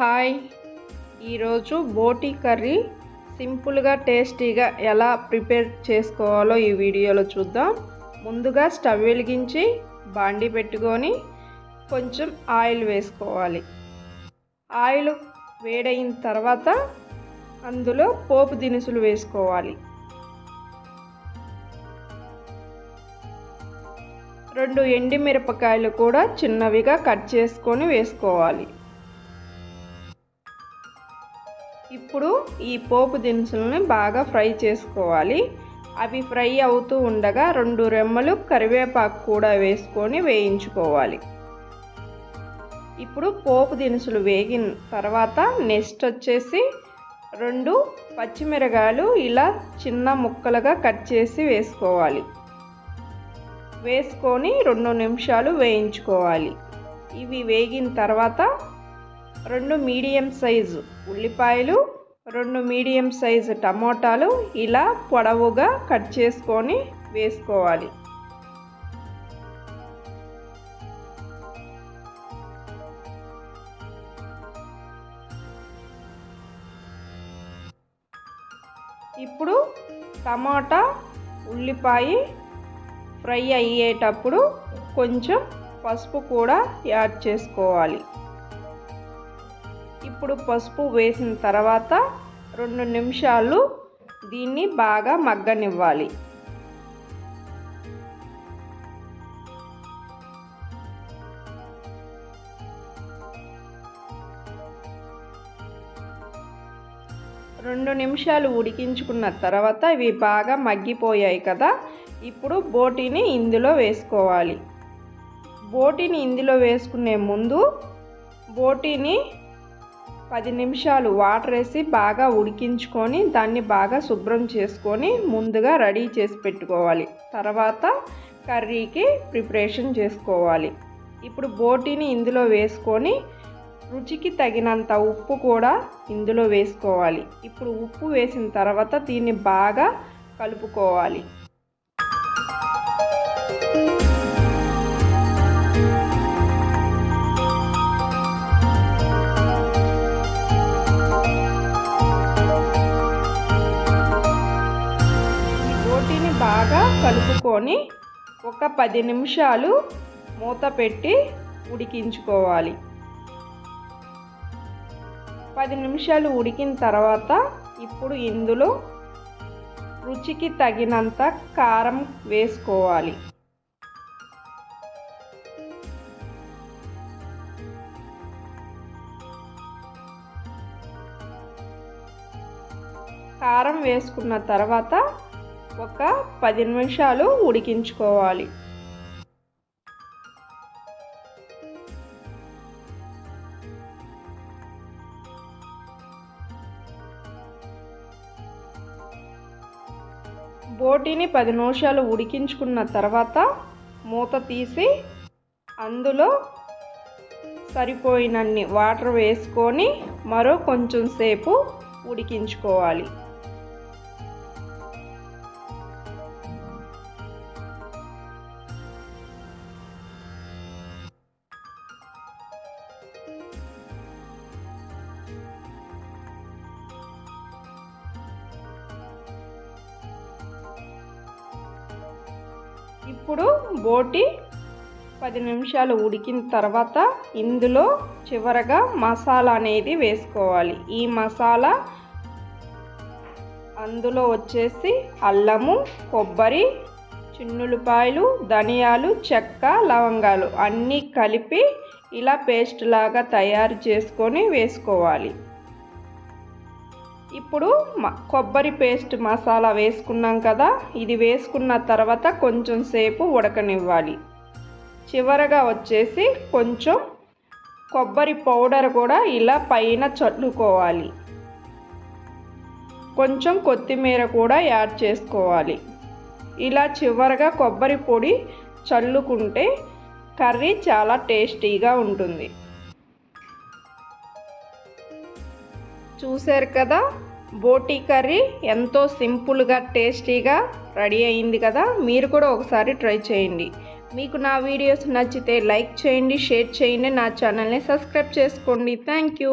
Hi ఈరోజు బోటి curry సింపుల్గా టేస్టీగా ఎలా ప్రిపేర్ చేసుకోవాలో ఈ వీడియోలో చూద్దాం. ముందుగా స్టవ్ వెలిగించి బాండి పెట్టుకొని కొంచెం ఆయిల్ వేసుకోవాలి. ఆయిల్ వేడైన తర్వాత అందులో పోపు దినుసులు వేసుకోవాలి. రెండు ఎండి మిరపకాయలు కూడా చిన్నవిగా కట్ చేసుకొని వేసుకోవాలి. ఇప్పుడు ఈ పోపు దినుసులని బాగా ఫ్రై చేసుకోవాలి. అవి ఫ్రై అవుతూ ఉండగా రెండు రెమ్మలు కరివేపాకు కూడా వేసుకొని వేయించుకోవాలి. ఇప్పుడు పోపు దినుసులు వేగిన తర్వాత నెక్స్ట్ వచ్చేసి రెండు పచ్చిమిరకాయలు ఇలా చిన్న ముక్కలుగా కట్ చేసి వేసుకోవాలి. వేసుకొని రెండు నిమిషాలు వేయించుకోవాలి. ఇవి వేగిన తర్వాత రెండు మీడియం సైజు ఉల్లిపాయలు రెండు మీడియం సైజు టమోటాలు ఇలా పొడవుగా కట్ చేసుకొని వేసుకోవాలి. ఇప్పుడు టమాటా ఉల్లిపాయ ఫ్రై అయ్యేటప్పుడు కొంచెం పసుపు కూడా యాడ్ చేసుకోవాలి. ఇప్పుడు పసుపు వేసిన తర్వాత రెండు నిమిషాలు దీన్ని బాగా మగ్గనివ్వాలి. రెండు నిమిషాలు ఉడికించుకున్న తర్వాత ఇవి బాగా మగ్గిపోయాయి కదా ఇప్పుడు బోటీని ఇందులో వేసుకోవాలి. బోటీని ఇందులో వేసుకునే ముందు బోటీని పది నిమిషాలు వాటర్ వేసి బాగా ఉడికించుకొని దాన్ని బాగా శుభ్రం చేసుకొని ముందుగా రెడీ చేసి పెట్టుకోవాలి. తర్వాత కర్రీకి ప్రిపరేషన్ చేసుకోవాలి. ఇప్పుడు బోటీని ఇందులో వేసుకొని రుచికి తగినంత ఉప్పు కూడా ఇందులో వేసుకోవాలి. ఇప్పుడు ఉప్పు వేసిన తర్వాత దీన్ని బాగా కలుపుకోవాలి. కలుపుకొని ఒక పది నిమిషాలు మూత పెట్టి ఉడికించుకోవాలి. పది నిమిషాలు ఉడికిన తర్వాత ఇప్పుడు ఇందులో రుచికి తగినంత కారం వేసుకోవాలి. కారం వేసుకున్న తర్వాత ఒక పది నిమిషాలు ఉడికించుకోవాలి. బోటీని పది నిమిషాలు ఉడికించుకున్న తర్వాత మూత తీసి అందులో సరిపోయినన్ని వాటర్ వేసుకొని మరో కొంచెం సేపు ఉడికించుకోవాలి. ఇప్పుడు బోటి పది నిమిషాలు ఉడికిన తర్వాత ఇందులో చివరగా మసాలా అనేది వేసుకోవాలి. ఈ మసాలా అందులో వచ్చేసి అల్లము కొబ్బరి చిన్నులపాయలు ధనియాలు చెక్క లవంగాలు అన్నీ కలిపి ఇలా పేస్ట్ లాగా తయారు చేసుకొని వేసుకోవాలి. ఇప్పుడు కొబ్బరి పేస్ట్ మసాలా వేసుకున్నాం కదా ఇది వేసుకున్న తర్వాత కొంచెం సేపు ఉడకనివ్వాలి. చివరగా వచ్చేసి కొంచెం కొబ్బరి పౌడర్ కూడా ఇలా పైన చల్లుకోవాలి. కొంచెం కొత్తిమీర కూడా యాడ్ చేసుకోవాలి. ఇలా చివరగా కొబ్బరి పొడి చల్లుకుంటే కర్రీ చాలా టేస్టీగా ఉంటుంది. చూశారు కదా బోటీ కర్రీ ఎంతో సింపుల్గా టేస్టీగా రెడీ అయింది కదా? మీరు కూడా ఒకసారి ట్రై చేయండి. మీకు నా వీడియోస్ నచ్చితే లైక్ చేయండి షేర్ చేయండి. నా ఛానల్ని సబ్స్క్రైబ్ చేసుకోండి. Thank you